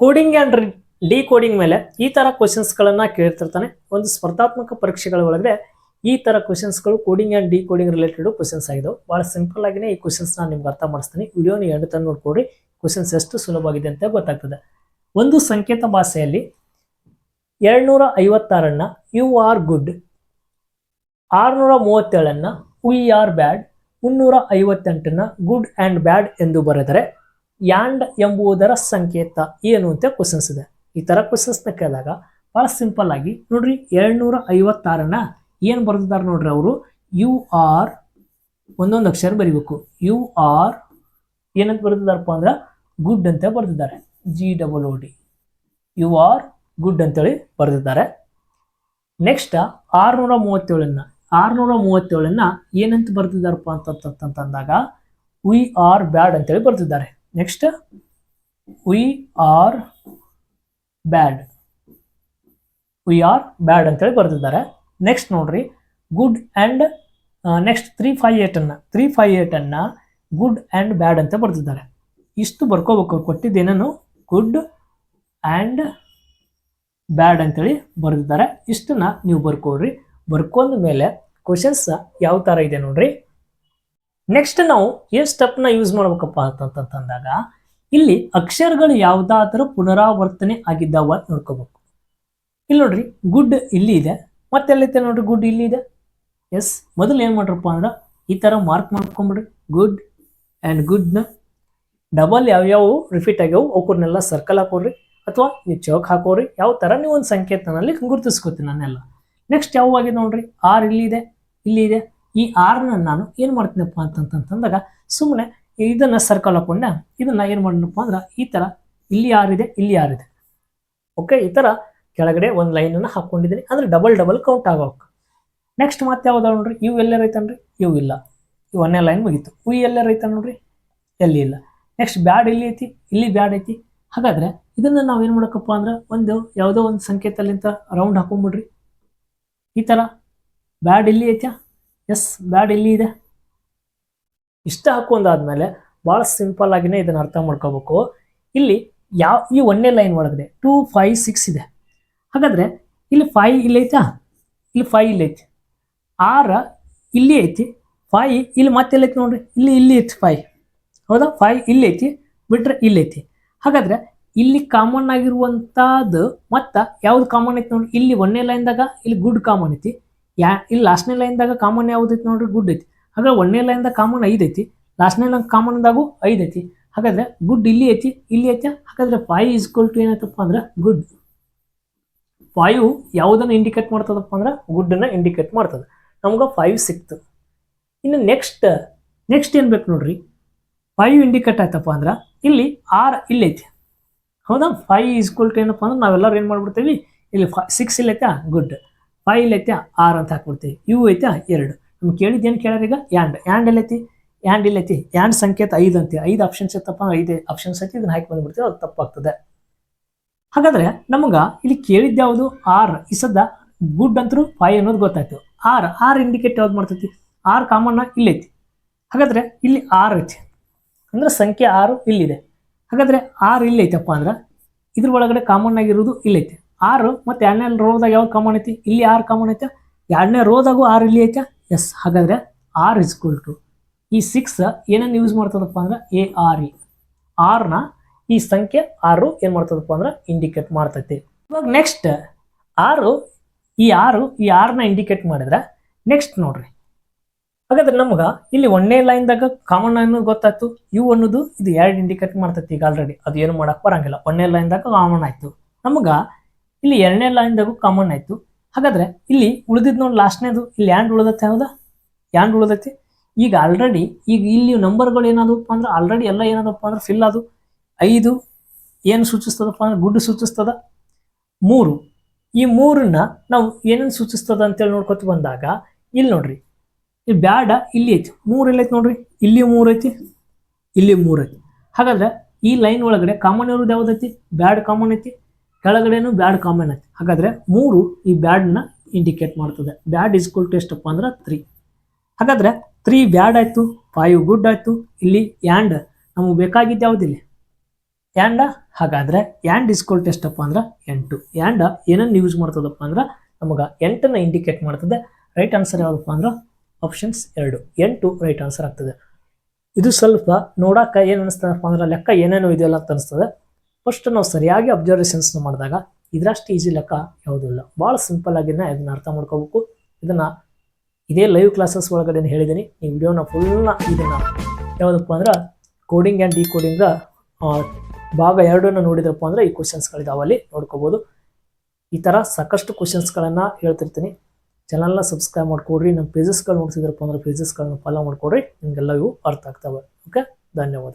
Coding and D coding ಮೇಲೆ ಈ ಥರ ಕ್ವಶನ್ಸ್ಗಳನ್ನು ಕೇಳ್ತಿರ್ತಾನೆ. ಒಂದು ಸ್ಪರ್ಧಾತ್ಮಕ ಪರೀಕ್ಷೆಗಳ ಒಳಗಡೆ ಈ ಥರ ಕ್ವಶನ್ಸ್ಗಳು coding and decoding related questions ಆಗಿದೆ ಭಾಳ ಸಿಂಪಲ್ ಆಗಿನೇ ಈ ಕ್ವಶನ್ಸ್ ನಾನು ನಿಮ್ಗೆ ಅರ್ಥ ಮಾಡಿಸ್ತೀನಿ. ವಿಡಿಯೋನ ಎಂಡ್ ತನಕ ನೋಡ್ಕೊಡ್ರಿ ಕ್ವಶನ್ಸ್ ಎಷ್ಟು ಸುಲಭವಾಗಿದೆ ಅಂತ ಗೊತ್ತಾಗ್ತದೆ. ಒಂದು ಸಂಕೇತ ಭಾಷೆಯಲ್ಲಿ ಎರಡ್ನೂರ ಐವತ್ತಾರನ್ನ ಯು ಆರ್ ಗುಡ್ ಆರುನೂರ ಮೂವತ್ತೇಳನ್ನ ವಿ ಆರ್ ಬ್ಯಾಡ್ ಮುನ್ನೂರ ಐವತ್ತೆಂಟನ್ನು ಗುಡ್ ಆ್ಯಂಡ್ ಬ್ಯಾಡ್ ಎಂದು ಬರೆದರೆ ಯಾಂಡ್ ಎಂಬುದರ ಸಂಕೇತ ಏನು ಅಂತ ಕ್ವಶನ್ಸ್ ಇದೆ. ಈ ಥರ ಕ್ವಶನ್ಸ್ನ ಕೇಳಿದಾಗ ಭಾಳ ಸಿಂಪಲ್ ಆಗಿ ನೋಡ್ರಿ ಎರಡ್ನೂರ ಐವತ್ತಾರನ್ನ ಏನು ಬರೆದಿದ್ದಾರೆ ನೋಡ್ರಿ ಅವರು? ಯು ಆರ್ ಒಂದೊಂದು ಅಕ್ಷರ ಬರಿಬೇಕು. ಯು ಆರ್ ಏನಂತ ಬರೆದಿದ್ದಾರಪ್ಪ ಅಂದ್ರೆ ಗುಡ್ ಅಂತ ಬರೆದಿದ್ದಾರೆ. G double O D. You are good ಅಂತೇಳಿ ಬರೆದಿದ್ದಾರೆ. ನೆಕ್ಸ್ಟ್ ಆರುನೂರ ಮೂವತ್ತೇಳನ್ನ ಆರುನೂರ ಮೂವತ್ತೇಳನ್ನ ಏನಂತ ಬರೆದಿದ್ದಾರಪ್ಪ ಅಂತಂತಂದಾಗ ವಿ ಆರ್ ಬ್ಯಾಡ್ ಅಂತೇಳಿ ಬರೆದಿದ್ದಾರೆ. Next we are bad we are bad ಅಂತೇಳಿ ಬರೆದಿದ್ದಾರೆ. ನೆಕ್ಸ್ಟ್ ನೋಡ್ರಿ. Good and next three five ಏಟನ್ನು three five ಏಟನ್ನು ಗುಡ್ ಆ್ಯಂಡ್ ಬ್ಯಾಡ್ ಅಂತ ಬರೆದಿದ್ದಾರೆ. ಇಷ್ಟು ಬರ್ಕೋಬೇಕು ಅವ್ರು ಕೊಟ್ಟಿದ್ದೇನೇನು ಗುಡ್ ಆ್ಯಂಡ್ ಬ್ಯಾಡ್ ಅಂತೇಳಿ ಬರೆದಿದ್ದಾರೆ. ಇಷ್ಟನ್ನ ನೀವು ಬರ್ಕೊಡ್ರಿ ಬರ್ಕೊಂಡ ಮೇಲೆ ಕ್ವಶನ್ಸ್ ಯಾವ ಥರ ಇದೆ ನೋಡ್ರಿ? ನೆಕ್ಸ್ಟ್ ನಾವು ಏನು ಸ್ಟೆಪ್ನ ಯೂಸ್ ಮಾಡ್ಬೇಕಪ್ಪ ಅಂತಂತಂದಾಗ ಇಲ್ಲಿ ಅಕ್ಷರಗಳು ಯಾವುದಾದ್ರೂ ಪುನರಾವರ್ತನೆ ಆಗಿದ್ದಾವ ನೋಡ್ಕೋಬೇಕು. ಇಲ್ಲಿ ನೋಡ್ರಿ ಗುಡ್ ಇಲ್ಲಿ ಇದೆ ಮತ್ತೆಲ್ಲೈತೆ ನೋಡ್ರಿ ಗುಡ್ ಇಲ್ಲಿ ಇದೆ. ಎಸ್ ಮೊದಲು ಏನು ಮಾಡ್ರಪ್ಪ ಅಂದ್ರೆ, ಈ ಥರ ಮಾರ್ಕ್ ಮಾಡ್ಕೊಂಬಿಡ್ರಿ. ಗುಡ್ ಆ್ಯಂಡ್ ಗುಡ್ನ ಡಬಲ್ ಯಾವ್ಯಾವು ರಿಪೀಟ್ ಆಗ್ಯಾವು ಅವ್ರನ್ನೆಲ್ಲ ಸರ್ಕಲ್ ಹಾಕೋರಿ, ಅಥವಾ ನೀವು ಚೌಕ್ ಹಾಕೋರಿ, ಯಾವ ಥರ ನೀವು ಒಂದು ಸಂಕೇತನಲ್ಲಿ ಗುರುತಿಸ್ಕೋತೀನಿ ನಾನೆಲ್ಲ ನೆಕ್ಸ್ಟ್ ಯಾವಾಗಿದೆ ನೋಡ್ರಿ ಆರ್ ಇಲ್ಲಿ ಇದೆ. ಈ ಆರ್ನ ನಾನು ಏನು ಮಾಡ್ತೀನಪ್ಪ ಅಂತಂತಂದಾಗ ಸುಮ್ಮನೆ ಇದನ್ನು ಸರ್ಕಲ್ ಹಾಕೊಂಡೆ ಇದನ್ನು ಏನು ಮಾಡಿನಪ್ಪ ಅಂದ್ರೆ ಈ ಥರ ಇಲ್ಲಿ ಯಾರಿದೆ ಇಲ್ಲಿ ಯಾರಿದೆ. ಓಕೆ ಈ ಥರ ಕೆಳಗಡೆ ಒಂದು ಲೈನನ್ನು ಹಾಕ್ಕೊಂಡಿದ್ದೀನಿ ಅಂದ್ರೆ ಡಬಲ್ ಡಬಲ್ ಕೌಂಟ್ ಆಗೋಕೆ. ನೆಕ್ಸ್ಟ್ ಮತ್ತೆ ಯಾವ್ದು ನೋಡ್ರಿ? ಇವು ಎಲ್ಲರ ಐತನ್ರಿ ಇವು ಇಲ್ಲ. ಇವು ಒಂದೇ ಲೈನ್ ಮುಗೀತು. ಇವು ಎಲ್ಲರ ಐತ ನೋಡ್ರಿ? ಎಲ್ಲಿ ಇಲ್ಲ. ನೆಕ್ಸ್ಟ್ ಬ್ಯಾಡ್ ಇಲ್ಲಿ ಐತಿ? ಇಲ್ಲಿ ಬ್ಯಾಡ್ ಐತಿ. ಹಾಗಾದ್ರೆ ಇದನ್ನು ನಾವು ಏನು ಮಾಡೋಕ್ಕಪ್ಪ ಅಂದ್ರೆ ಒಂದು ಯಾವುದೋ ಒಂದು ಸಂಕೇತಲ್ಲಿಂತ ರೌಂಡ್ ಹಾಕೊಂಡ್ಬಿಡ್ರಿ ಈ ಥರ ಬ್ಯಾಡ್ ಇಲ್ಲಿ ಐತ್ಯಾ? ಎಸ್ ಬ್ಯಾಡ್ ಇಲ್ಲಿ ಇದೆ. ಇಷ್ಟ ಹಾಕೊಂಡಾದ್ಮೇಲೆ ಭಾಳ ಸಿಂಪಲ್ ಆಗಿನೇ ಇದನ್ನು ಅರ್ಥ ಮಾಡ್ಕೋಬೇಕು. ಇಲ್ಲಿ ಯಾವ ಈ ಒಂದೇ ಲೈನ್ ಒಳಗಡೆ ಟೂ ಫೈವ್ ಸಿಕ್ಸ್ ಇದೆ. ಹಾಗಾದ್ರೆ ಇಲ್ಲಿ ಫೈ ಇಲ್ಲಿ ಐತಾ? ಇಲ್ಲಿ ಫೈ ಇಲ್ಲಿ ಐತಿ. ಆರ ಇಲ್ಲಿ ಐತಿ. ಫೈ ಇಲ್ಲಿ ಮತ್ತೆ ಐತಿ ನೋಡ್ರಿ? ಇಲ್ಲಿ ಇಲ್ಲಿ ಐತಿ ಫೈ ಹೌದಾ? ಫೈ ಇಲ್ಲಿ ಐತಿ, ಬಿಟ್ರೆ ಇಲ್ಲಿ ಐತಿ. ಹಾಗಾದ್ರೆ ಇಲ್ಲಿ ಕಾಮನ್ ಆಗಿರುವಂಥದ್ದು ಮತ್ತು ಯಾವ್ದು ಕಾಮನ್ ಐತಿ ನೋಡ್ರಿ? ಇಲ್ಲಿ ಒಂದೇ ಲೈನ್ದಾಗ ಇಲ್ಲಿ ಗುಡ್ ಕಾಮನ್ ಐತಿ. ಯಾ, ಇಲ್ಲಿ ಲಾಸ್ಟ್ನೇ ಲೈನ್ದಾಗ ಕಾಮನ್ ಯಾವುದೈತಿ ನೋಡ್ರಿ? ಗುಡ್ ಐತಿ. ಹಾಗಾದ್ರೆ ಒಂದನೇ ಲೈನ್ದಾಗ ಕಾಮನ್ ಐದು ಐತಿ. ಲಾಸ್ಟ್ನೇ ಲೈನ್ ಕಾಮನ್ದಾಗೂ ಐದು ಐತಿ. ಹಾಗಾದ್ರೆ ಗುಡ್ ಇಲ್ಲಿ ಐತಿ ಇಲ್ಲಿ ಐತಿ. ಹಾಗಾದ್ರೆ ಫೈವ್ ಈಸ್ಕ್ವಲ್ ಟು ಏನಾಯ್ತಪ್ಪ ಅಂದ್ರೆ ಗುಡ್ ಫೈವ್ ಯಾವುದನ್ನು ಇಂಡಿಕೇಟ್ ಮಾಡ್ತದಪ್ಪ ಅಂದ್ರೆ ಗುಡ್ಡನ್ನು ಇಂಡಿಕೇಟ್ ಮಾಡ್ತದೆ. ನಮ್ಗೆ ಫೈವ್ ಸಿಕ್ತು. ಇನ್ನು ನೆಕ್ಸ್ಟ್ ನೆಕ್ಸ್ಟ್ ಏನು ಬೇಕು ನೋಡ್ರಿ? ಫೈವ್ ಇಂಡಿಕೇಟ್ ಆಯ್ತಪ್ಪ ಅಂದ್ರೆ ಇಲ್ಲಿ ಆರ್ ಇಲ್ಲಿ ಐತಿ. ಹೌದಾ? ಫೈವ್ ಈಸ್ಕ್ವಲ್ ಟು ಏನಪ್ಪ ಅಂದ್ರೆ ನಾವೆಲ್ಲರೂ ಏನು ಮಾಡ್ಬಿಡ್ತೀವಿ? ಇಲ್ಲಿ ಫೈ ಸಿಕ್ಸ್ ಇಲ್ಲ ಐತಾ? ಗುಡ್ ಇಲ್ಲ ಐತೆ ಆರ್ ಅಂತ ಹಾಕ್ಬಿಡ್ತೀವಿ. ಇವು ಐತೆ ಎರಡು. ನಮ್ಗೆ ಕೇಳಿದ್ದೇನು ಕೇಳ್ಯಾರ ಈಗ? ಯಾಂಡ್ ಯಾಂಡ್ ಇಲ್ಲೈತಿ ಐತಿ? ಯಾಂಡ್ ಇಲ್ಲ ಐತಿ? ಯಾಂಡ್ ಸಂಕೇತ ಐದು ಅಂತೀವಿ. ಐದು ಆಪ್ಷನ್ಸ್ ಇತ್ತಪ್ಪ, ಐದು ಆಪ್ಷನ್ಸ್ ಐತಿ, ಇದನ್ನ ಹಾಕಿ ಬಂದ್ಬಿಡ್ತೀವಿ, ಅದು ತಪ್ಪಾಗ್ತದೆ. ಹಾಗಾದ್ರೆ ನಮಗೆ ಇಲ್ಲಿ ಕೇಳಿದ್ದು ಯಾವುದು? ಆರ್ ಈ ಸದ್ದ ಗುಡ್ ಅಂತರೂ ಫೈ ಅನ್ನೋದು ಗೊತ್ತಾಯ್ತು. ಆರ್ ಆರ್ ಇಂಡಿಕೇಟ್ ಯಾವ್ದು ಮಾಡ್ತೈತಿ? ಆರ್ ಕಾಮನ್ನ ಇಲ್ಲೈತಿ ಹಾಗಾದ್ರೆ ಇಲ್ಲಿ ಆರ್ ಐತಿ. ಅಂದ್ರೆ ಸಂಖ್ಯೆ ಆರು ಇಲ್ಲಿದೆ. ಹಾಗಾದ್ರೆ ಆರ್ ಇಲ್ಲೈತಪ್ಪ ಅಂದ್ರೆ ಇದ್ರ ಒಳಗಡೆ ಕಾಮನ್ ಆಗಿರೋದು ಇಲ್ಲೈತಿ ಆರು, ಮತ್ತೆ ಎರಡನೇ ರೋದಾಗ ಯಾವ್ದು ಕಾಮನ್ ಐತಿ? ಇಲ್ಲಿ ಆರು ಕಾಮನ್ ಐತೆ. ಎರಡನೇ ರೋದಾಗೂ ಆರ್ ಇಲ್ಲಿ ಐತೆ. ಎಸ್ ಹಾಗಾದ್ರೆ ಆರ್ ಇಸ್ಕುಲ್ ಟು ಈ ಸಿಕ್ಸ್ ಏನನ್ನು ಯೂಸ್ ಮಾಡ್ತದಪ್ಪ ಅಂದ್ರೆ ಎ ಆರ್ ಇ ಆರ್ನ ಈ ಸಂಖ್ಯೆ ಆರು ಏನು ಮಾಡ್ತದಪ್ಪ ಅಂದ್ರೆ ಇಂಡಿಕೇಟ್ ಮಾಡ್ತೈತಿ. ಇವಾಗ ನೆಕ್ಸ್ಟ್ ಆರು, ಈ ಆರು, ಈ ಆರ್ನ ಇಂಡಿಕೇಟ್ ಮಾಡಿದ್ರೆ ನೆಕ್ಸ್ಟ್ ನೋಡ್ರಿ. ಹಾಗಾದ್ರೆ ನಮ್ಗೆ ಇಲ್ಲಿ ಒಂದನೇ ಲೈನ್ದಾಗ ಕಾಮನ್ ಅನ್ನೋದು ಗೊತ್ತಾಯ್ತು. ಯು ಅನ್ನೋದು ಇದು ಎರಡು ಇಂಡಿಕೇಟ್ ಮಾಡ್ತೈತಿ ಈಗ ಆಲ್ರೆಡಿ ಅದು ಏನು ಮಾಡಕ್ ಬರಂಗಿಲ್ಲ. ಒಂದನೇ ಲೈನ್ದಾಗ ಕಾಮನ್ ಆಯ್ತು. ನಮ್ಗೆ ಇಲ್ಲಿ ಎರಡನೇ ಲೈನ್ದಾಗೂ ಕಾಮನ್ ಆಯ್ತು. ಹಾಗಾದ್ರೆ ಇಲ್ಲಿ ಉಳಿದಿದ್ದು ನೋಡಿ ಲಾಸ್ಟ್ನೇದು ಇಲ್ಲಿ ಯಾಂಡ್ ಉಳಿದತ್ತೆ ಹೌದಾ? ಯಾಂಡ್ ಉಳಿದೈತಿ. ಈಗ ಆಲ್ರೆಡಿ ಈಗ ಇಲ್ಲಿ ನಂಬರ್ಗಳು ಏನಾದಪ್ಪ ಅಂದ್ರೆ ಆಲ್ರೆಡಿ ಎಲ್ಲ ಏನಾದಪ್ಪ ಅಂದ್ರೆ ಫಿಲ್ ಅದು ಐದು ಏನು ಸೂಚಿಸ್ತದಪ್ಪ ಅಂದ್ರೆ ಗುಡ್ ಸೂಚಿಸ್ತದ. ಮೂರು ಈ ಮೂರನ್ನ ನಾವು ಏನೇನು ಸೂಚಿಸ್ತದ ಅಂತೇಳಿ ನೋಡ್ಕೊತ ಬಂದಾಗ ಇಲ್ಲಿ ನೋಡ್ರಿ. ಇಲ್ಲಿ ಬ್ಯಾಡ, ಇಲ್ಲಿ ಐತಿ. ಮೂರು ಎಲ್ಲೈತಿ ನೋಡ್ರಿ. ಇಲ್ಲಿ ಮೂರು ಐತಿ, ಇಲ್ಲಿ ಮೂರು ಐತಿ. ಹಾಗಾದ್ರೆ ಈ ಲೈನ್ ಒಳಗಡೆ ಕಾಮನ್ ಇರೋದು ಯಾವ್ದೈತಿ? ಬ್ಯಾಡ್ ಕಾಮನ್ ಐತಿ. ಕೆಳಗಡೆನೂ ಬ್ಯಾಡ್ ಕಾಮನ್ ಆಯ್ತು ಹಾಗಾದ್ರೆ ಮೂರು ಈ ಬ್ಯಾಡ್ನ ಇಂಡಿಕೇಟ್ ಮಾಡ್ತದೆ. ಬ್ಯಾಡ್ ಇಸ್ಕುಲ್ ಟು ಎಷ್ಟಪ್ಪ ಅಂದ್ರೆ ತ್ರೀ ಹಾಗಾದ್ರೆ ತ್ರೀ ಬ್ಯಾಡ್ ಆಯ್ತು ಫೈವ್ ಗುಡ್ ಆಯ್ತು. ಇಲ್ಲಿ ಯಾಂಡ್ ನಮಗೆ ಬೇಕಾಗಿದ್ದು ಯಾವುದಿಲ್ಲ ಯಾಂಡ ಹಾಗಾದ್ರೆ ಯಾಂಡ್ ಟು ಎಷ್ಟಪ್ಪ ಅಂದ್ರೆ ಎಂಟು. ಯಾಂಡ ಏನನ್ನು ಯೂಸ್ ಮಾಡ್ತದಪ್ಪ ಅಂದ್ರೆ ನಮಗೆ ಎಂಟನ್ನು ಇಂಡಿಕೇಟ್ ಮಾಡ್ತದೆ. ರೈಟ್ ಆನ್ಸರ್ ಯಾವುದಪ್ಪ ಅಂದ್ರೆ ಆಪ್ಷನ್ಸ್ ಎರಡು. ಎಂಟು ರೈಟ್ ಆನ್ಸರ್ ಆಗ್ತದೆ. ಇದು ಸ್ವಲ್ಪ ನೋಡೋಕೆ ಏನು ಅನಿಸ್ತದಪ್ಪ ಅಂದ್ರೆ ಲೆಕ್ಕ ಏನೇನೋ ಇದೆಯಲ್ಲ ಅಂತ ಅನಿಸ್ತದೆ. ಫಸ್ಟ್ ನಾವು ಸರಿಯಾಗಿ ಅಬ್ಸರ್ವೇಷನ್ಸ್ ಮಾಡಿದಾಗ ಇದರಷ್ಟು ಈಸಿ ಲೆಕ್ಕ ಯಾವುದೂ ಇಲ್ಲ. ಭಾಳ ಸಿಂಪಲ್ ಆಗಿನ ಇದನ್ನ ಅರ್ಥ ಮಾಡ್ಕೋಬೇಕು. ಇದನ್ನ ಇದೇ ಲೈವ್ ಕ್ಲಾಸಸ್ ಒಳಗಡೆ ಹೇಳಿದ್ದೀನಿ ಈ ವಿಡಿಯೋನ ಫುಲ್ನ ಇದನ್ನ ಯಾವುದಪ್ಪ ಅಂದ್ರೆ ಕೋಡಿಂಗ್ ಆ್ಯಂಡ್ ಡಿ ಕೋಡಿಂಗ್ ಭಾಗ ಎರಡನ್ನು ನೋಡಿದ್ರಪ್ಪ ಅಂದ್ರೆ ಈ ಕ್ವಶನ್ಸ್ಗಳಿದಾವೆ ಅಲ್ಲಿ ನೋಡ್ಕೋಬೋದು. ಈ ಥರ ಸಾಕಷ್ಟು ಕ್ವಶನ್ಸ್ಗಳನ್ನು ಹೇಳ್ತಿರ್ತೀನಿ. ಚಾನಲ್ನ ಸಬ್ಸ್ಕ್ರೈಬ್ ಮಾಡ್ಕೊಡ್ರಿ. ನಮ್ಮ ಪೇಜಸ್ಗಳು ನೋಡ್ತಿದ್ರಪ್ಪ ಅಂದ್ರೆ ಪೇಜಸ್ಗಳನ್ನ ಫಾಲೋ ಮಾಡ್ಕೊಡ್ರಿ. ನಿಮಗೆಲ್ಲ ಇವು ಅರ್ಥ ಆಗ್ತವೆ. ಓಕೆ ಧನ್ಯವಾದ